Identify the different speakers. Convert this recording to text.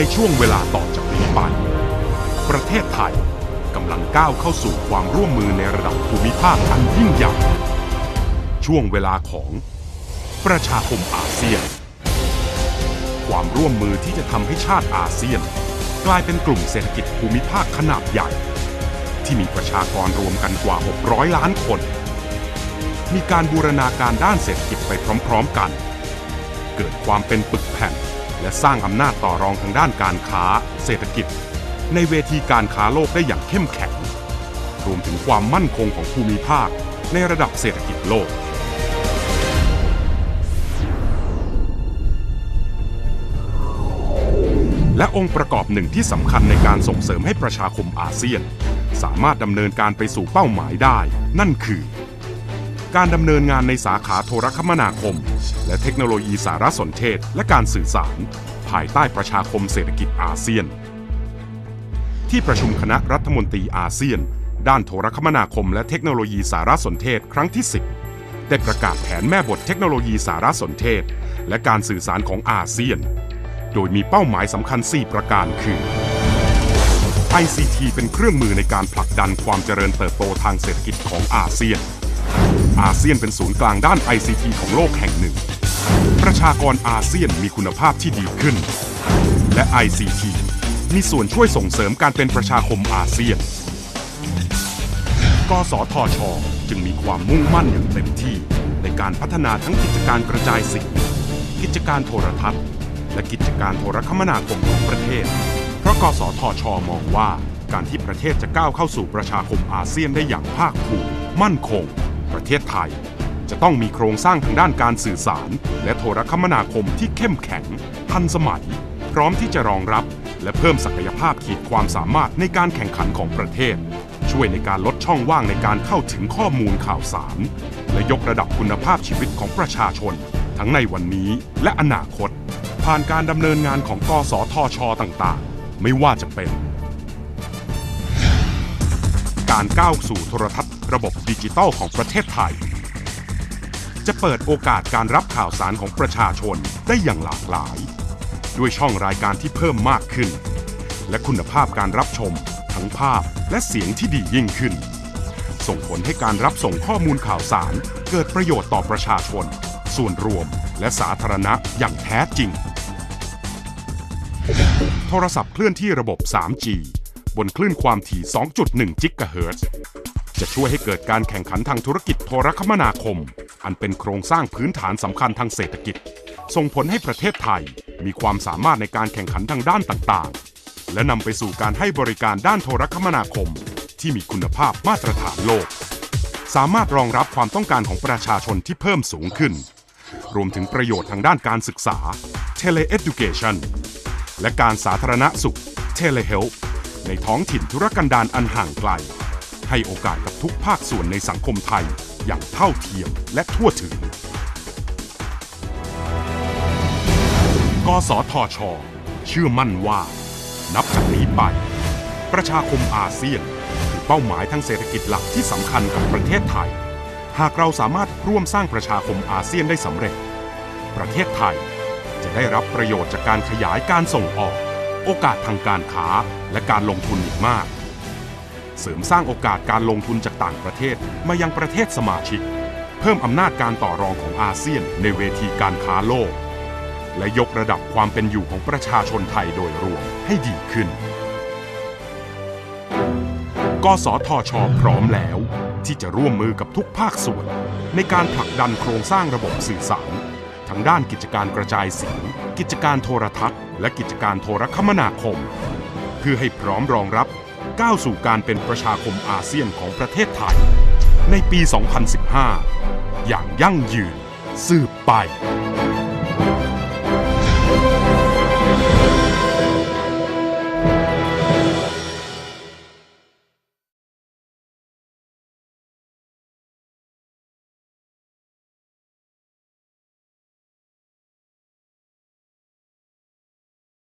Speaker 1: ในช่วงเวลาต่อจากนี้ไป ประเทศไทยกำลังก้าวเข้าสู่ความร่วมมือในระดับภูมิภาคอันยิ่งใหญ่ ช่วงเวลาของประชาคมอาเซียน ความร่วมมือที่จะทำให้ชาติอาเซียน กลายเป็นกลุ่มเศรษฐกิจภูมิภาคขนาดใหญ่ ที่มีประชากรรวมกันกว่า 600 ล้านคน มีการบูรณาการด้านเศรษฐกิจไปพร้อม ๆ กัน เกิดความเป็นปึกแผ่น และสร้างอำนาจต่อรองทางด้านการค้า เศรษฐกิจ ในเวทีการค้าโลกได้อย่างเข้มแข็ง รวมถึงความมั่นคงของภูมิภาค ในระดับเศรษฐกิจโลก และองค์ประกอบหนึ่งที่สำคัญในการส่งเสริมให้ประชาคมอาเซียน สามารถดำเนินการไปสู่เป้าหมายได้ นั่นคือ การดำเนินงานในสาขาโทรคมนาคม และเทคโนโลยีสารสนเทศและการสื่อสาร ภายใต้ประชาคมเศรษฐกิจอาเซียน ที่ประชุมคณะรัฐมนตรีอาเซียน ด้านโทรคมนาคมและเทคโนโลยีสารสนเทศครั้งที่ 10 ได้ประกาศแผนแม่บทเทคโนโลยีสารสนเทศ และการสื่อสารของอาเซียน โดยมีเป้าหมายสำคัญ 4 ประการคือ ICT เป็นเครื่องมือในการผลักดันความเจริญเติบโตทางเศรษฐกิจของอาเซียน อาเซียนเป็นศูนย์กลางด้าน ICT ของโลกแห่งหนึ่ง ประชากรอาเซียนมีคุณภาพที่ดีขึ้น และ ICT มีส่วนช่วยส่งเสริมการเป็นประชาคมอาเซียน กสทช จึงมีความมุ่งมั่นอย่างเต็มที่ ในการพัฒนาทั้งกิจการกระจายสียงกิจการโทรทัศน์ และกิจการโทรคมนาคมของประเทศ เพราะกสทช มองว่าการที่ประเทศจะก้าวเข้าสู่ประชาคมอาเซียนได้อย่างภาคภูมิมั่นคง ประเทศไทยจะต้องมีโครงสร้างทางด้านการสื่อสาร และโทรคมนาคมที่เข้มแข็ง ทันสมัย พร้อมที่จะรองรับ และเพิ่มศักยภาพขีดความสามารถในการแข่งขันของประเทศ ช่วยในการลดช่องว่างในการเข้าถึงข้อมูลข่าวสาร และยกระดับคุณภาพชีวิตของประชาชน ทั้งในวันนี้และอนาคต ผ่านการดำเนินงานของกสทช ต่างๆ ไม่ว่าจะเป็น การก้าวสู่โทรทัศน์ระบบดิจิทัลของประเทศไทย จะเปิดโอกาสการรับข่าวสารของประชาชนได้อย่างหลากหลาย ด้วยช่องรายการที่เพิ่มมากขึ้น และคุณภาพการรับชม ทั้งภาพและเสียงที่ดียิ่งขึ้น ส่งผลให้การรับส่งข้อมูลข่าวสาร เกิดประโยชน์ต่อประชาชน ส่วนรวมและสาธารณะอย่างแท้จริง โทรศัพท์เคลื่อนที่ระบบ 3G บนคลื่นความถี่ 2.1 จิกะเฮิรตซ์จะช่วยให้เกิดการแข่งขันทางธุรกิจโทรคมนาคม อันเป็นโครงสร้างพื้นฐานสำคัญทางเศรษฐกิจ ส่งผลให้ประเทศไทย มีความสามารถในการแข่งขันทางด้านต่างๆ และนำไปสู่การให้บริการด้านโทรคมนาคม ที่มีคุณภาพมาตรฐานโลก สามารถรองรับความต้องการของประชาชนที่เพิ่มสูงขึ้น รวมถึงประโยชน์ทางด้านการศึกษา Tele-education และการสาธารณสุข Telehealth ในท้องถิ่นธุรกันดารอันห่างไกล ให้โอกาสกับทุกภาคส่วนในสังคมไทยอย่างเท่าเทียมและทั่วถึง กสทช เชื่อมั่นว่า นับจากนี้ไป ประชาคมอาเซียนคือเป้าหมายทางเศรษฐกิจหลักที่สำคัญกับประเทศไทย หากเราสามารถร่วมสร้างประชาคมอาเซียนได้สำเร็จ ประเทศไทยจะได้รับประโยชน์จากการขยายการส่งออก โอกาสทางการค้าและการลงทุนอีกมาก เสริมสร้างโอกาสการลงทุนจากต่างประเทศมายังประเทศสมาชิก เพิ่มอำนาจการต่อรองของอาเซียนในเวทีการค้าโลก และยกระดับความเป็นอยู่ของประชาชนไทยโดยรวมให้ดีขึ้น กสทช พร้อมแล้ว ที่จะร่วมมือกับทุกภาคส่วน ในการผลักดันโครงสร้างระบบสื่อสาร ทั้งด้านกิจการกระจายเสียง กิจการโทรทัศน์ และกิจการโทรคมนาคม เพื่อให้พร้อมรองรับก้าวสู่การเป็นประชาคมอาเซียนของประเทศไทย ในปี 2015 อย่างยั่งยืนสืบไป